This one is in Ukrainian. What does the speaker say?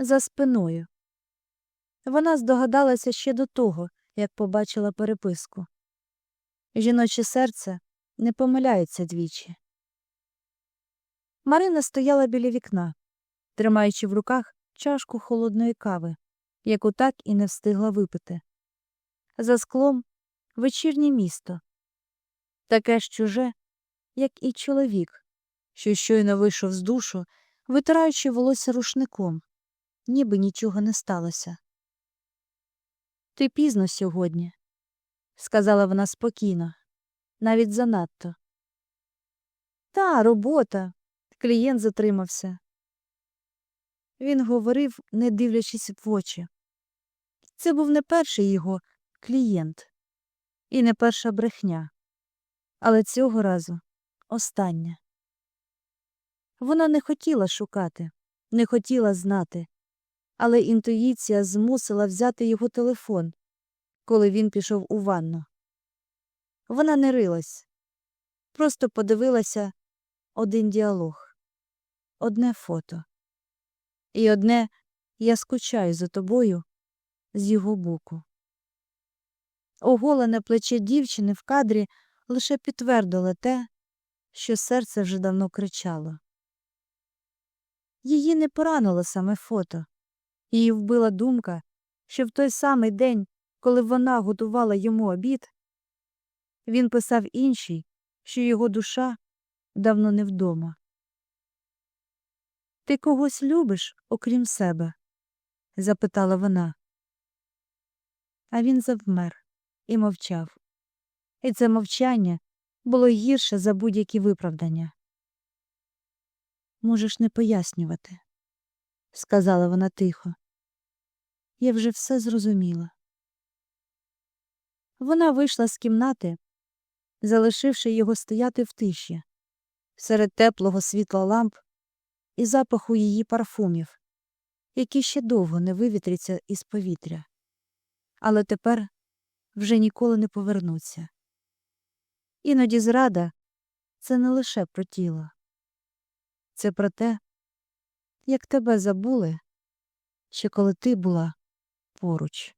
за спиною. Вона здогадалася ще до того, як побачила переписку. Жіноче серце не помиляється двічі. Марина стояла біля вікна, тримаючи в руках чашку холодної кави, яку так і не встигла випити. За склом вечірнє місто, таке ж чуже, як і чоловік, що щойно вийшов з душу, витираючи волосся рушником, ніби нічого не сталося. Ти пізно сьогодні, сказала вона спокійно, навіть занадто. Та, робота. Клієнт затримався. Він говорив, не дивлячись в очі. Це був не перший його клієнт і не перша брехня, але цього разу остання. Вона не хотіла шукати, не хотіла знати, але інтуїція змусила взяти його телефон, коли він пішов у ванну. Вона не рилась, просто подивилася один діалог, одне фото. І одне я скучаю за тобою з його боку. Оголене плече дівчини в кадрі лише підтвердило те, що серце вже давно кричало. Її не поранило саме фото. Її вбила думка, що в той самий день, коли вона готувала йому обід, він писав іншій, що його душа давно не вдома. Ти когось любиш, окрім себе? запитала вона. А він завмер і мовчав. І це мовчання було гірше за будь-які виправдання. Можеш не пояснювати, сказала вона тихо. Я вже все зрозуміла. Вона вийшла з кімнати, залишивши його стояти в тиші, серед теплого світла ламп і запаху її парфумів, які ще довго не вивітряться із повітря, але тепер вже ніколи не повернуться. Іноді зрада це не лише про тіло, це про те, як тебе забули, ще коли ти була поруч.